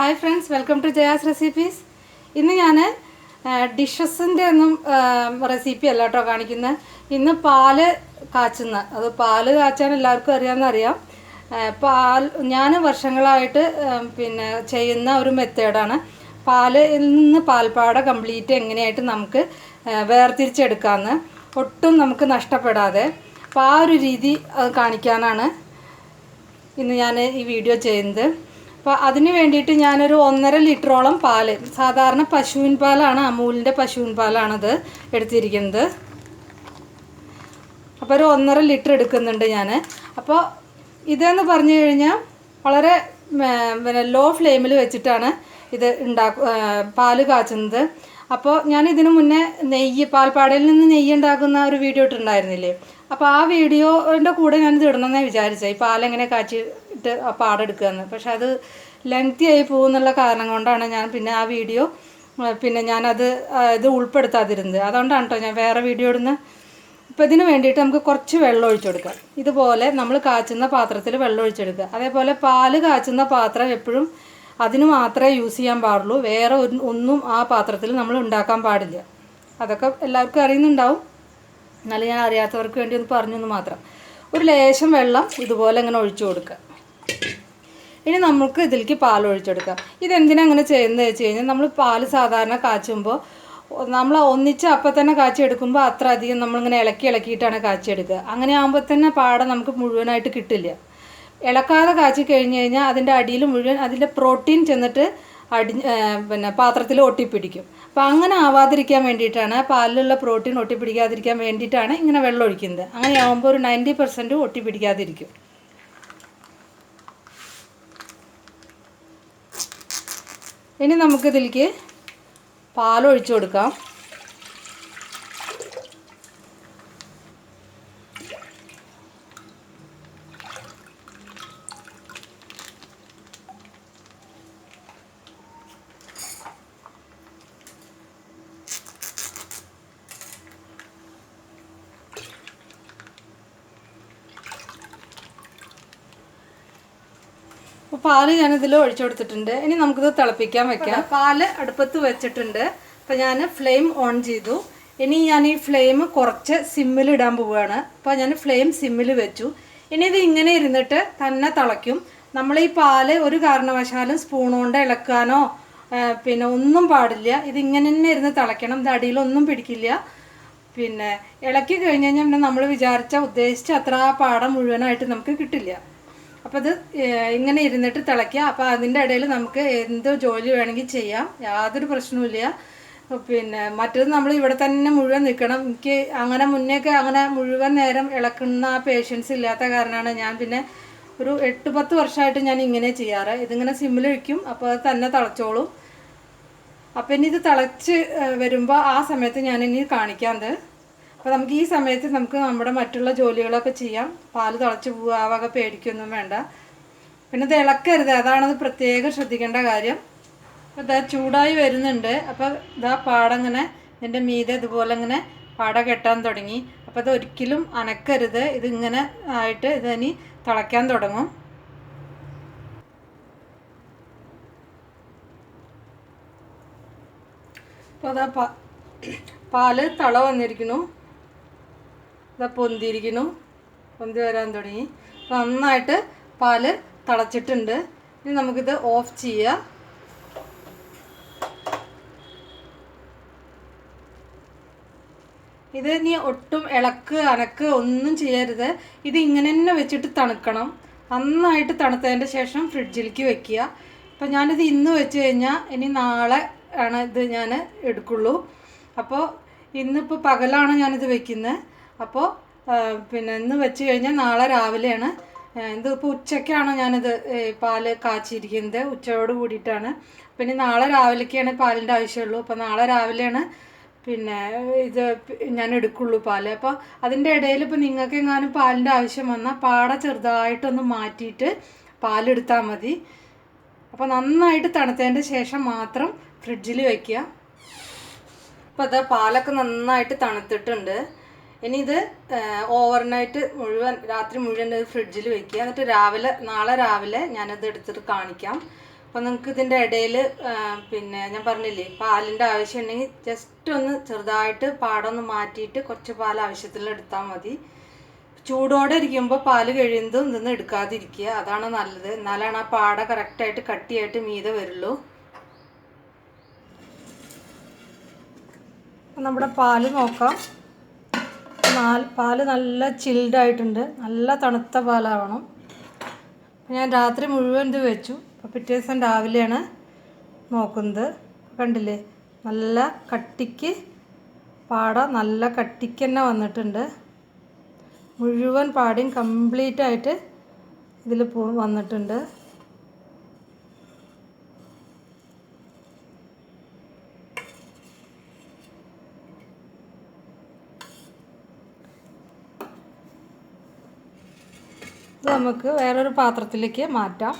Hi friends welcome to Jaya's recipes ഇന്ന് ഞാൻ ഡിഷസിന്റെ ഒന്നും റെസിപ്പി അല്ല കേട്ടോ കാണിക്കുന്നത് ഇന്ന് പാൽ കാച്ചുന്ന. അത് പാൽ കാച്ചാൻ എല്ലാവർക്കും അറിയാമെന്നറിയാം പാൽ ഞാൻ വർഷങ്ങളായിട്ട് പിന്നെ ചെയ്യുന്ന ഒരു മെത്തേഡാണ്. പാലിൽ നിന്ന് പാൽപ്പാട കംപ്ലീറ്റ് എങ്ങനെയായിട്ട് നമുക്ക് വേർതിരിച്ചെടുക്കാമെന്ന് ഒട്ടും നമുക്ക് നഷ്ടപ്പെടാതെ. അപ്പോൾ ആ ഒരു രീതി അത് കാണിക്കാനാണ് ഇന്ന് ഞാൻ ഈ വീഡിയോ ചെയ്യുന്നത്. അപ്പോൾ അതിന് വേണ്ടിയിട്ട് ഞാനൊരു ഒന്നര ലിറ്ററോളം പാൽ സാധാരണ പശുവിൻ പാലാണ് അമൂലിന്റെ പശുവിൻ പാലാണത് എടുത്തിരിക്കുന്നത്. അപ്പോൾ ഒരു ഒന്നര ലിറ്റർ എടുക്കുന്നുണ്ട് ഞാൻ അപ്പോൾ ഇതെന്ന് പറഞ്ഞു കഴിഞ്ഞാൽ വളരെ പിന്നെ ലോ ഫ്ലെയിമിൽ വെച്ചിട്ടാണ് ഇത് ഉണ്ടാക്കു പാൽ കാച്ചുന്നത്. അപ്പോൾ ഞാൻ ഇതിനു മുന്നേ നെയ്യ് പാൽപ്പാടയിൽ നിന്ന് നെയ്യ് ഉണ്ടാക്കുന്ന ഒരു വീഡിയോ ഇട്ടിട്ടുണ്ടായിരുന്നില്ലേ? അപ്പോൾ ആ വീഡിയോന്റെ കൂടെ ഞാനിത് ഇടണമെന്നേ വിചാരിച്ചത്. ഈ പാലെങ്ങനെ കാച്ചിട്ട് ആ പാടെടുക്കുകയെന്ന്. പക്ഷെ അത് ലെങ്തി ആയി പോകുന്നുള്ള കാരണം കൊണ്ടാണ് ഞാൻ പിന്നെ ആ വീഡിയോ പിന്നെ ഞാനത് ഇത് ഉൾപ്പെടുത്താതിരുന്നത്. അതുകൊണ്ടാണ് കേട്ടോ ഞാൻ വേറെ വീഡിയോ ഇടുന്ന അപ്പോൾ ഇതിന് വേണ്ടിയിട്ട് നമുക്ക് കുറച്ച് വെള്ളം ഒഴിച്ചെടുക്കാം ഇതുപോലെ നമ്മൾ കാച്ചുന്ന പാത്രത്തിൽ വെള്ളം ഒഴിച്ചെടുക്കുക അതേപോലെ പാൽ കാച്ചുന്ന പാത്രം എപ്പോഴും അതിന് മാത്രമേ യൂസ് ചെയ്യാൻ പാടുള്ളൂ. വേറെ ഒന്നും ആ പാത്രത്തിൽ നമ്മൾ ഉണ്ടാക്കാൻ പാടില്ല. അതൊക്കെ എല്ലാവർക്കും അറിയുന്നുണ്ടാവും. എന്നാലും ഞാൻ അറിയാത്തവർക്ക് വേണ്ടി ഒന്ന് പറഞ്ഞെന്ന് മാത്രം. ഒരു ലേശം വെള്ളം ഇതുപോലെ ഇങ്ങനെ ഒഴിച്ചു കൊടുക്കുക. ഇനി നമുക്ക് ഇതിലേക്ക് പാൽ ഒഴിച്ചെടുക്കാം. ഇതെന്തിനാ അങ്ങനെ ചെയ്യുന്നത് വെച്ച് കഴിഞ്ഞാൽ നമ്മൾ പാൽ സാധാരണ കാച്ചുമ്പോൾ നമ്മൾ ഒന്നിച്ച് അപ്പം തന്നെ കാച്ചിയെടുക്കുമ്പോൾ അത്ര അധികം നമ്മളിങ്ങനെ ഇളക്കി ഇളക്കിയിട്ടാണ് കാച്ചിയെടുക്കുക. അങ്ങനെ ആകുമ്പോൾ തന്നെ പാടം നമുക്ക് മുഴുവനായിട്ട് കിട്ടില്ല. ഇളക്കാതെ കാച്ചി കഴിഞ്ഞ് കഴിഞ്ഞാൽ അതിന്റെ അടിയിൽ മുഴുവൻ അതിന്റെ പ്രോട്ടീൻ ചെന്നിട്ട് അടി പിന്നെ പാത്രത്തിൽ ഒട്ടിപ്പിടിക്കും. അപ്പോൾ അങ്ങനെ ആവാതിരിക്കാൻ വേണ്ടിയിട്ടാണ് പാലിലുള്ള പ്രോട്ടീൻ ഒട്ടിപ്പിടിക്കാതിരിക്കാൻ വേണ്ടിയിട്ടാണ് ഇങ്ങനെ വെള്ളം ഒഴിക്കുന്നത്. അങ്ങനെ ആകുമ്പോൾ ഒരു നയന്റി പെർസെന്റ് ഒട്ടിപ്പിടിക്കാതിരിക്കും. ഇനി നമുക്കിതിലേക്ക് പാലൊഴിച്ചു കൊടുക്കാം. അപ്പോൾ ഞാൻ ഞാനിതിൽ ഒഴിച്ചു കൊടുത്തിട്ടുണ്ട്. ഇനി നമുക്കിത് തിളപ്പിക്കാൻ വെക്കാം. പാൽ അടുപ്പത്ത് വെച്ചിട്ടുണ്ട്. അപ്പോൾ ഞാൻ ഫ്ലെയിം ഓൺ ചെയ്തു. ഇനി ഞാൻ ഈ ഫ്ലെയിം കുറച്ച് സിമ്മിൽ ഇടാൻ പോവുകയാണ്. അപ്പോൾ ഞാൻ ഫ്ലെയിം സിമ്മിൽ വെച്ചു. ഇനി ഇത് ഇങ്ങനെ ഇരുന്നിട്ട് തന്നെ തിളയ്ക്കും. നമ്മൾ ഈ പാൽ ഒരു കാരണവശാലും സ്പൂൺ കൊണ്ട് ഇളക്കാനോ പിന്നെ ഒന്നും പാടില്ല. ഇതിങ്ങനെ തന്നെ ഇരുന്ന് തിളയ്ക്കണം. ഇത് അടിയിലൊന്നും പിടിക്കില്ല. പിന്നെ ഇളക്കി കഴിഞ്ഞ് കഴിഞ്ഞാൽ പിന്നെ നമ്മൾ വിചാരിച്ച ഉദ്ദേശിച്ച അത്ര ആ പാടം മുഴുവനായിട്ട് നമുക്ക് കിട്ടില്ല. അപ്പോൾ അത് ഇങ്ങനെ ഇരുന്നിട്ട് തിളയ്ക്കുക അപ്പോൾ അതിന്റെ ഇടയിൽ നമുക്ക് എന്ത് ജോലി വേണമെങ്കിൽ ചെയ്യാം. യാതൊരു പ്രശ്നവുമില്ല പിന്നെ മറ്റത് നമ്മൾ ഇവിടെ തന്നെ മുഴുവൻ നിൽക്കണം. എനിക്ക് അങ്ങനെ മുന്നേക്ക് അങ്ങനെ മുഴുവൻ നേരം ഇളക്കുന്ന പേഷ്യൻസ് ഇല്ലാത്ത കാരണമാണ് ഞാൻ പിന്നെ ഒരു എട്ട് പത്ത് വർഷമായിട്ട് ഞാൻ ഇങ്ങനെ ചെയ്യാറ്. ഇതിങ്ങനെ സിമ്മിൽ വയ്ക്കും അപ്പോൾ അത് തന്നെ തിളച്ചോളും. അപ്പം ഇനി ഇത് തിളച്ച് വരുമ്പോൾ ആ സമയത്ത് ഞാൻ ഇനി കാണിക്കാത് അപ്പോൾ നമുക്ക് ഈ സമയത്ത് നമുക്ക് നമ്മുടെ മറ്റുള്ള ജോലികളൊക്കെ ചെയ്യാം. പാൽ തിളച്ച് പോവുക പേടിക്കൊന്നും വേണ്ട. പിന്നെ തിളക്കരുത് അതാണത് പ്രത്യേകം ശ്രദ്ധിക്കേണ്ട കാര്യം. അപ്പോൾ ഇതാ ചൂടായി വരുന്നുണ്ട്. അപ്പോൾ ഇതാ പാടങ്ങനെ എന്റെ മീതെ ഇതുപോലെ ഇങ്ങനെ പാട കെട്ടാൻ തുടങ്ങി. അപ്പോൾ ഇത് ഒരിക്കലും അനക്കരുത്. ഇതിങ്ങനെ ആയിട്ട് ഇതിനി തിളയ്ക്കാൻ തുടങ്ങും. അപ്പോൾ അതാ പാൽ തള വന്നിരിക്കുന്നു. ഇതാ പൊന്തിയിരിക്കുന്നു. പൊന്തി വരാൻ തുടങ്ങി. നന്നായിട്ട് പാൽ തളച്ചിട്ടുണ്ട്. ഇനി നമുക്കിത് ഓഫ് ചെയ്യാം. ഇത് ഇനി ഒട്ടും ഇളക്ക് അനക്ക് ഒന്നും ചെയ്യരുത്. ഇത് ഇങ്ങനെ തന്നെ വെച്ചിട്ട് തണുക്കണം. നന്നായിട്ട് തണുത്തതിന്റെ ശേഷം ഫ്രിഡ്ജിലേക്ക് വെക്കുക. അപ്പം ഞാനിത് ഇന്ന് വെച്ച് കഴിഞ്ഞാൽ ഇനി നാളെ ആണ് ഇത് ഞാൻ എടുക്കുള്ളൂ. അപ്പോൾ ഇന്നിപ്പോൾ പകലാണ് ഞാനിത് വെക്കുന്നത് അപ്പോൾ പിന്നെ ഇന്ന് വെച്ച് കഴിഞ്ഞാൽ നാളെ രാവിലെയാണ്. ഇതിപ്പോൾ ഉച്ചയ്ക്കാണ് ഞാനിത് പാൽ കാച്ചിരിക്കുന്നത്. ഉച്ചയോട് കൂടിയിട്ടാണ്. പിന്നെ നാളെ രാവിലേക്കാണ് പാലിന്റെ ആവശ്യമുള്ളൂ. അപ്പോൾ നാളെ രാവിലെയാണ് പിന്നെ ഇത് ഞാൻ എടുക്കുള്ളൂ പാൽ. അപ്പോൾ അതിന്റെ ഇടയിൽ ഇപ്പോൾ നിങ്ങൾക്ക് എങ്ങാനും പാലിന്റെ ആവശ്യം വന്നാൽ പാട ചെറുതായിട്ടൊന്ന് മാറ്റിയിട്ട് പാലെടുത്താൽ മതി. അപ്പോൾ നന്നായിട്ട് തണുത്തതിന്റെ ശേഷം മാത്രം ഫ്രിഡ്ജിൽ വയ്ക്കുക അപ്പോൾ അത് പാലൊക്കെ നന്നായിട്ട് തണുത്തിട്ടുണ്ട്. ഇനി ഇത് ഓവർനൈറ്റ് മുഴുവൻ രാത്രി മുഴുവൻ ഇത് ഫ്രിഡ്ജിൽ വെക്കുക. എന്നിട്ട് രാവിലെ നാളെ രാവിലെ ഞാനത് എടുത്തിട്ട് കാണിക്കാം. അപ്പോൾ നിങ്ങൾക്ക് ഇതിന്റെ ഇടയിൽ പിന്നെ ഞാൻ പറഞ്ഞില്ലേ പാലിന്റെ ആവശ്യം ഉണ്ടെങ്കിൽ ജസ്റ്റ് ഒന്ന് ചെറുതായിട്ട് പാടൊന്ന് മാറ്റിയിട്ട് കുറച്ച് പാൽ ആവശ്യത്തിൽ എടുത്താൽ മതി. ചൂടോടെ ഇരിക്കുമ്പോൾ പാൽ കഴിയുന്നതും ഇതൊന്നും എടുക്കാതിരിക്കുക. അതാണ് നല്ലത്. എന്നാലാണ് ആ പാട കറക്റ്റായിട്ട് കട്ടിയായിട്ട് മീതെ വരുള്ളൂ. നമ്മുടെ പാൽ നോക്കാം. നാല് പാൽ നല്ല ചിൽഡ് ആയിട്ടുണ്ട്. നല്ല തണുത്ത പാലാവണം. ഞാൻ രാത്രി മുഴുവൻ ഇത് വെച്ചു. അപ്പോൾ പിറ്റേ ദിവസം രാവിലെയാണ് നോക്കുന്നത്. കണ്ടില്ലേ? നല്ല കട്ടിക്ക് പാട നല്ല കട്ടിക്ക് തന്നെ വന്നിട്ടുണ്ട്. മുഴുവൻ പാടിയും കംപ്ലീറ്റ് ആയിട്ട് ഇതിൽ പോ വന്നിട്ടുണ്ട്. ഇത് നമുക്ക് വേറൊരു പാത്രത്തിലേക്ക് മാറ്റാം.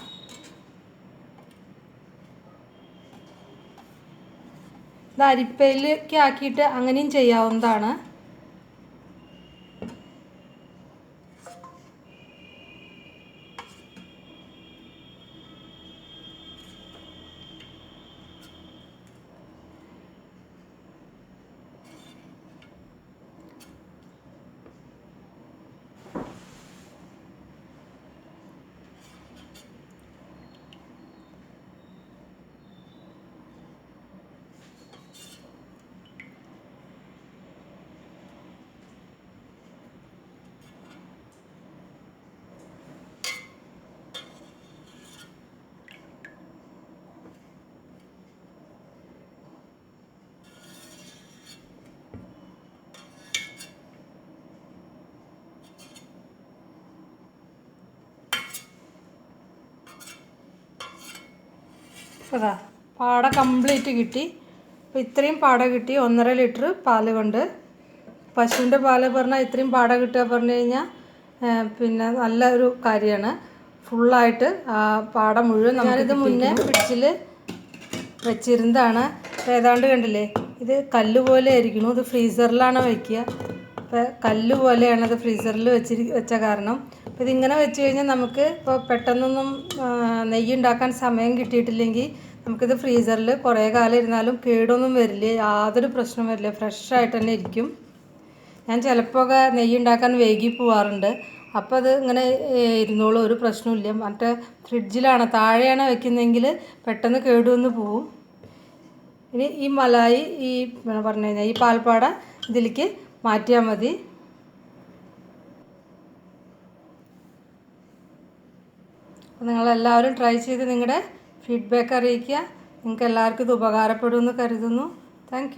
ഇത് അരിപ്പയിലേക്ക് ആക്കിയിട്ട് അങ്ങനെയും ചെയ്യാവുന്നതാണ്. അതാ പാട കംപ്ലീറ്റ് കിട്ടി. അപ്പോൾ ഇത്രയും പാട കിട്ടി ഒന്നര ലിറ്റർ പാൽ കൊണ്ട്. പശുവിന്റെ പാൽ പറഞ്ഞാൽ ഇത്രയും പാട കിട്ടുക പറഞ്ഞു കഴിഞ്ഞാൽ പിന്നെ നല്ലൊരു കാര്യമാണ്. ഫുള്ളായിട്ട് ആ പാട മുഴുവൻ ഞാനിത് മുന്നേ ഫ്രിഡ്ജിൽ വെച്ചിരുന്നതാണ്. ഏതാണ്ട് കണ്ടില്ലേ ഇത് കല്ല് പോലെ ആയിരിക്കുന്നു ഇത് ഫ്രീസറിലാണ് വയ്ക്കുക. അപ്പോൾ കല്ല് പോലെയാണ് അത് ഫ്രീസറിൽ വെച്ചിരി വെച്ച കാരണം. ഇതിങ്ങനെ വെച്ച് കഴിഞ്ഞാൽ നമുക്ക് ഇപ്പോൾ പെട്ടെന്നൊന്നും നെയ്യ് ഉണ്ടാക്കാൻ സമയം കിട്ടിയിട്ടില്ലെങ്കിൽ നമുക്കിത് ഫ്രീസറിൽ കുറേ കാലം ഇരുന്നാലും കേടൊന്നും വരില്ല. യാതൊരു പ്രശ്നം വരില്ല. ഫ്രഷായിട്ട് തന്നെ ഇരിക്കും. ഞാൻ ചിലപ്പോൾ നെയ്യ് ഉണ്ടാക്കാൻ വൈകി പോവാറുണ്ട്. അപ്പോൾ അത് ഇങ്ങനെ ഇരുന്നോളൂ. ഒരു പ്രശ്നമില്ല മറ്റേ ഫ്രിഡ്ജിലാണ് താഴെയാണ് വെക്കുന്നതെങ്കിൽ പെട്ടെന്ന് കേടുവന്ന് പോവും. ഇനി ഈ മലായി ഈ പറഞ്ഞു കഴിഞ്ഞാൽ ഈ പാൽപ്പാട ഇതിലേക്ക് മാറ്റിയാൽ മതി. അപ്പോൾ നിങ്ങളെല്ലാവരും ട്രൈ ചെയ്ത് നിങ്ങളുടെ ഫീഡ്ബാക്ക് അറിയിക്കുക. നിങ്ങൾക്ക് എല്ലാവർക്കും ഇത് ഉപകാരപ്പെടുമെന്ന് കരുതുന്നു. താങ്ക്